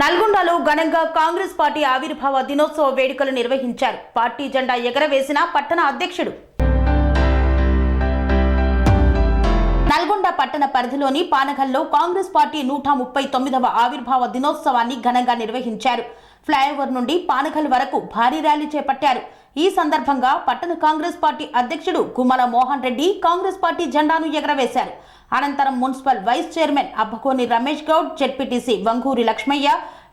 నల్గొండలో ఘనంగా కాంగ్రెస్ పార్టీ ఆవిర్భావ దినోత్సవ వేడుకలు నిర్వహించారు. పార్టీ జెండా ఎగరవేసిన పట్టణ అధ్యక్షుడు. నల్గొండ పట్టణ పరిధిలోని పానగల్లో కాంగ్రెస్ పార్టీ నూట ముప్పై తొమ్మిదవ ఆవిర్భావ దినోత్సవాన్ని ఘనంగా నిర్వహించారు. ఫ్లైఓవర్ నుండి పానగల్ వరకు భారీ ర్యాలీ చేపట్టారు. ఈ సందర్భంగా పట్టణ కాంగ్రెస్ పార్టీ అధ్యక్షుడు గుమ్మల మోహన్ రెడ్డి కాంగ్రెస్ పార్టీ జెండాను ఎగరవేశారు. అనంతరం municipal vice chairman Abbakoni Ramesh Goud ZPTC Vanguri Lakshmaiah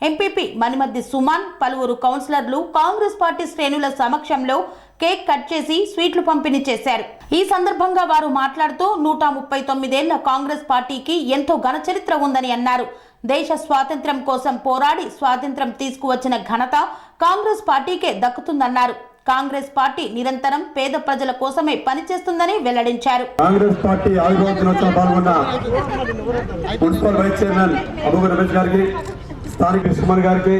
MPP Manimaddi Suman పలువురు కౌన్సిలర్లు కాంగ్రెస్ పార్టీ శ్రేణుల సమక్షంలో కేక్ కట్ చేసి స్వీట్లు పంపిణీ చేశారు. ఈ సందర్భంగా వారు మాట్లాడుతూ నూట ముప్పై తొమ్మిదేళ్ళ కాంగ్రెస్ పార్టీకి ఎంతో ఘనచరిత్ర ఉందని అన్నారు. దేశ స్వాతంత్ర్యం కోసం పోరాడి స్వాతంత్ర్యం తీసుకువచ్చిన ఘనత కాంగ్రెస్ పార్టీకే దక్కుతుందన్నారు. కాంగ్రెస్ పార్టీ నిరంతరం పేద ప్రజల కోసమే పనిచేస్తుందని వెల్లడించారు. కాంగ్రెస్ పార్టీ ఆవిర్భావ దినోత్సవం పాల్గొన్న municipal vice chairman Abubar Ramesh గారికి స్థానిక సుమన్ గారికి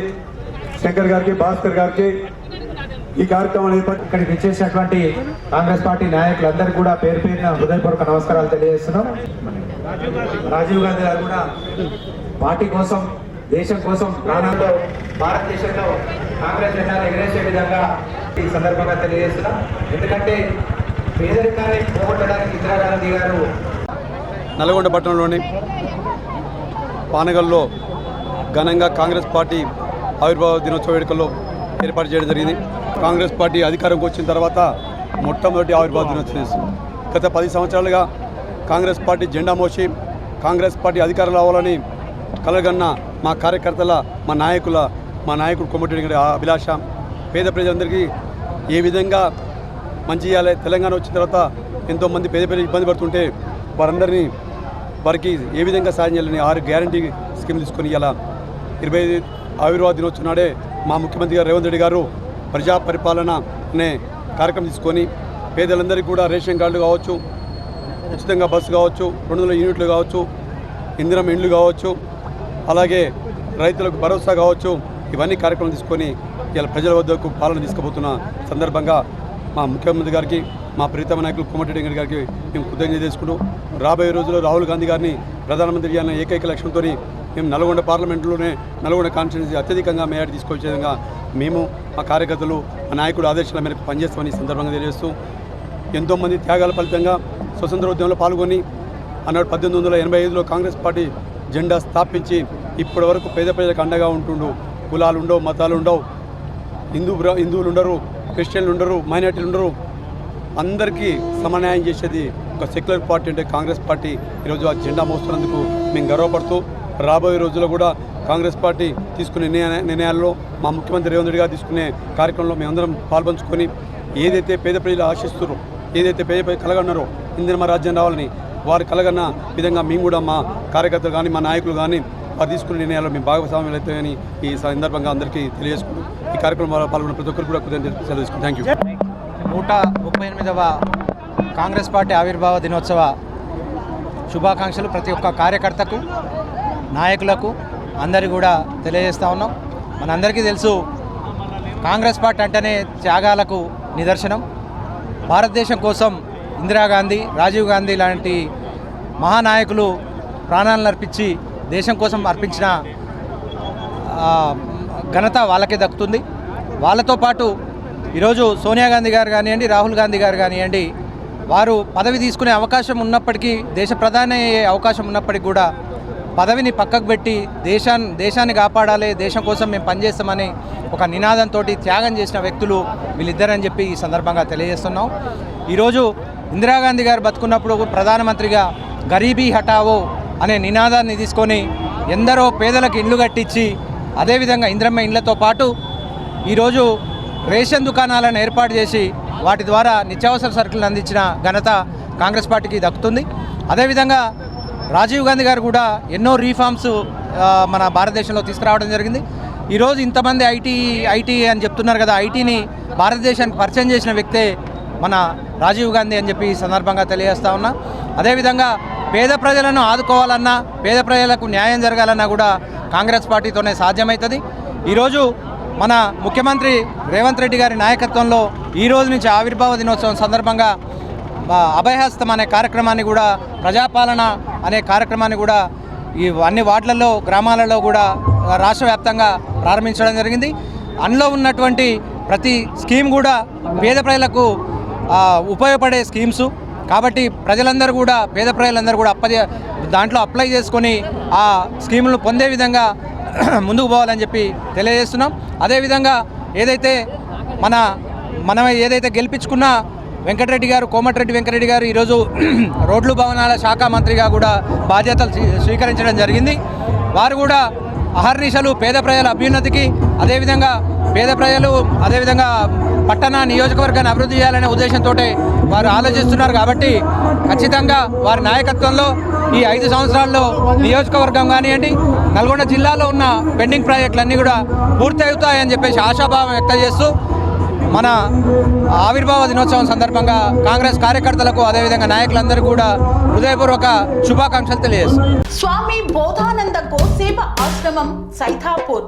శంకర్ గారికి భాస్కర్ గారికి ఈ కార్యక్రమం ఇక్కడికి వచ్చేసినటువంటి కాంగ్రెస్ పార్టీ నాయకులందరికీ కూడా పేరు పేరున హృదయపూర్వక నమస్కారాలు తెలియజేస్తున్నాం. రాజీవ్ గాంధీ గారు కూడా పార్టీ కోసం దేశం కోసం ప్రాణంలో భారతదేశంలో కాంగ్రెస్ జెండాను ఎగరేసే విధంగా ఈ సందర్భంగా తెలియజేస్తున్నాం. ఎందుకంటే పేదరికాన్ని పోగొట్టడానికి ఇందిరాగాంధీ గారు నల్గొండ పట్టణంలోని పానగల్లో ఘనంగా కాంగ్రెస్ పార్టీ ఆవిర్భావ దినోత్సవ వేడుకల్లో ఏర్పాటు చేయడం జరిగింది. కాంగ్రెస్ పార్టీ అధికారంకి వచ్చిన తర్వాత మొట్టమొదటి ఆవిర్భావ దినోత్సవం గత పది సంవత్సరాలుగా కాంగ్రెస్ పార్టీ జెండా మోసి కాంగ్రెస్ పార్టీ అధికారం రావాలని కలగన్న మా కార్యకర్తల మా నాయకుల మా నాయకుడు కొమ్మటి గారి అభిలాష పేద ప్రజలందరికీ ఏ విధంగా మంచి చేయాలి తెలంగాణ వచ్చిన తర్వాత ఎంతోమంది పేద పేద ఇబ్బంది పడుతుంటే వారందరినీ వారికి ఏ విధంగా సాయం చేయాలని ఆరు గ్యారంటీ స్కీమ్ తీసుకొని ఇలా ఇరవై ఐదు ఆవిర్భావ దినోత్సవం నాడే మా ముఖ్యమంత్రి గారు రేవంత్ రెడ్డి గారు ప్రజా పరిపాలన అనే కార్యక్రమం తీసుకొని పేదలందరికీ కూడా రేషన్ కార్డులు కావచ్చు ఉచితంగా బస్సు కావచ్చు రెండు వందల యూనిట్లు కావచ్చు ఇందిరం ఇండ్లు కావచ్చు అలాగే రైతులకు భరోసా కావచ్చు. ఇవన్నీ కార్యక్రమం తీసుకొని ఇలా ప్రజల వద్దకు పాలన తీసుకుపోతున్న సందర్భంగా మా ముఖ్యమంత్రి గారికి మా ప్రీతమ నాయకులు కోమటిరెడ్డి గారి గారికి మేము కృతజ్ఞత చేసుకుంటూ రాబోయే రోజుల్లో రాహుల్ గాంధీ గారిని ప్రధానమంత్రి చేయాలనే ఏకైక లక్ష్యంతో మేము నల్గొండ పార్లమెంటులోనే నల్గొండ కాన్స్టిట్యున్సీ అత్యధికంగా మేయాడి తీసుకొచ్చే విధంగా మేము మా కార్యకర్తలు మా నాయకుడు ఆదేశాల మేరకు పనిచేస్తామని సందర్భంగా తెలియజేస్తూ ఎంతోమంది త్యాగాల ఫలితంగా స్వతంత్ర ఉద్యమంలో పాల్గొని అన్నాడు పద్దెనిమిది వందల ఎనభై ఐదులో కాంగ్రెస్ పార్టీ జెండా స్థాపించి ఇప్పటి వరకు పేద ప్రజలకు అండగా ఉంటుండు. కులాలు ఉండవు మతాలు ఉండవు హిందూ హిందువులు ఉండరు క్రిస్టియన్లు ఉండరు మైనార్టీలు ఉండరు అందరికీ సమన్యాయం చేసేది ఒక సెక్యులర్ పార్టీ అంటే కాంగ్రెస్ పార్టీ. ఈరోజు ఆ జెండా మోస్తున్నందుకు మేము గర్వపడుతూ రాబోయే రోజుల్లో కూడా కాంగ్రెస్ పార్టీ తీసుకునే నిర్ణయ నిర్ణయాల్లో మా ముఖ్యమంత్రి రేవంత్ రెడ్డి గారు తీసుకునే కార్యక్రమంలో మేమందరం పాల్పంచుకొని ఏదైతే పేద ప్రజలు ఆశిస్తున్నారో ఏదైతే పేద ప్రజలు కలగన్నారో ఇందిరమ రాజ్యం రావాలని వారు కలగన్న విధంగా మేము కూడా మా కార్యకర్తలు కానీ మా నాయకులు కానీ వారు తీసుకునే నిర్ణయాల్లో మేము భాగస్వామ్యం అవుతాయని ఈ సందర్భంగా అందరికీ తెలియజేసుకుంటూ ఈ కార్యక్రమంలో పాల్గొన్న ప్రతి ఒక్కరు కూడా కృతజ్ఞతలు సెలవు థ్యాంక్ యూ నూట ముప్పై ఎనిమిదవ కాంగ్రెస్ పార్టీ ఆవిర్భావ దినోత్సవ శుభాకాంక్షలు ప్రతి ఒక్క కార్యకర్తకు నాయకులకు అందరి కూడా తెలియజేస్తా ఉన్నాం. మనందరికీ తెలుసు కాంగ్రెస్ పార్టీ అంటేనే త్యాగాలకు నిదర్శనం. భారతదేశం కోసం ఇందిరాగాంధీ రాజీవ్ గాంధీ లాంటి మహానాయకులు ప్రాణాలను అర్పించి దేశం కోసం అర్పించిన ఘనత వాళ్ళకే దక్కుతుంది. వాళ్ళతో పాటు ఈరోజు సోనియా గాంధీ గారు కానివ్వండి రాహుల్ గాంధీ గారు కానివ్వండి వారు పదవి తీసుకునే అవకాశం ఉన్నప్పటికీ దేశ ప్రధాని అయ్యే అవకాశం ఉన్నప్పటికీ కూడా పదవిని పక్కకు పెట్టి దేశాన్ని దేశాన్ని కాపాడాలి దేశం కోసం మేము పనిచేస్తామని ఒక నినాదంతో త్యాగం చేసిన వ్యక్తులు వీళ్ళిద్దరని చెప్పి ఈ సందర్భంగా తెలియజేస్తున్నాం. ఈరోజు ఇందిరాగాంధీ గారు బతుకున్నప్పుడు ప్రధానమంత్రిగా గరీబీ హఠావో అనే నినాదాన్ని తీసుకొని ఎందరో పేదలకు ఇల్లు కట్టించి అదేవిధంగా ఇంద్రమ్మ ఇండ్లతో పాటు ఈరోజు రేషన్ దుకాణాలను ఏర్పాటు చేసి వాటి ద్వారా నిత్యావసర సరుకులను అందించిన ఘనత కాంగ్రెస్ పార్టీకి దక్కుతుంది. అదేవిధంగా రాజీవ్ గాంధీ గారు కూడా ఎన్నో రీఫార్మ్స్ మన భారతదేశంలో తీసుకురావడం జరిగింది. ఈరోజు ఇంతమంది ఐటీ ఐటీ అని చెప్తున్నారు కదా ఐటీని భారతదేశానికి పరిచయం చేసిన వ్యక్తే మన రాజీవ్ గాంధీ అని చెప్పి ఈ సందర్భంగా తెలియజేస్తా ఉన్నా. అదేవిధంగా పేద ప్రజలను ఆదుకోవాలన్నా పేద ప్రజలకు న్యాయం జరగాలన్నా కూడా కాంగ్రెస్ పార్టీతోనే సాధ్యమవుతుంది ఈరోజు మన ముఖ్యమంత్రి రేవంత్ రెడ్డి గారి నాయకత్వంలో ఈ రోజు నుంచి ఆవిర్భావ దినోత్సవం సందర్భంగా అభయహస్తం అనే కార్యక్రమాన్ని కూడా ప్రజాపాలన అనే కార్యక్రమాన్ని కూడా ఈ అన్ని వార్డులలో గ్రామాలలో కూడా రాష్ట్ర వ్యాప్తంగా ప్రారంభించడం జరిగింది. అందులో ఉన్నటువంటి ప్రతి స్కీమ్ కూడా పేద ప్రజలకు ఉపయోగపడే స్కీమ్స్. కాబట్టి ప్రజలందరూ కూడా పేద ప్రజలందరూ కూడా అప్ప దాంట్లో అప్లై చేసుకొని ఆ స్కీములను పొందే విధంగా ముందుకు పోవాలని చెప్పి తెలియజేస్తున్నాం. అదేవిధంగా ఏదైతే మన మనం ఏదైతే గెలిపించుకున్న వెంకటరెడ్డి గారు కోమటిరెడ్డి వెంకటరెడ్డి గారు ఈరోజు రోడ్లు భవనాల శాఖ మంత్రిగా కూడా బాధ్యతలు స్వీకరించడం జరిగింది. వారు కూడా అహర్నిశలు పేద ప్రజల అభ్యున్నతికి అదేవిధంగా పేద ప్రజలు అదేవిధంగా పట్టణ నియోజకవర్గాన్ని అభివృద్ధి చేయాలనే ఉద్దేశంతో వారు ఆలోచిస్తున్నారు కాబట్టి ఖచ్చితంగా వారి నాయకత్వంలో ఈ ఐదు సంవత్సరాల్లో నియోజకవర్గం కానివ్వండి నల్గొండ జిల్లాలో ఉన్న పెండింగ్ ప్రాజెక్టులన్నీ కూడా పూర్తి అవుతాయని చెప్పేసి ఆశాభావం వ్యక్తం చేస్తూ మన ఆవిర్భావ దినోత్సవం సందర్భంగా కాంగ్రెస్ కార్యకర్తలకు అదేవిధంగా నాయకులందరూ కూడా హృదయపూర్వక శుభాకాంక్షలు తెలియజేస్తారు స్వామి బోధానంద కోసేప ఆశ్రమం సైథాపూర్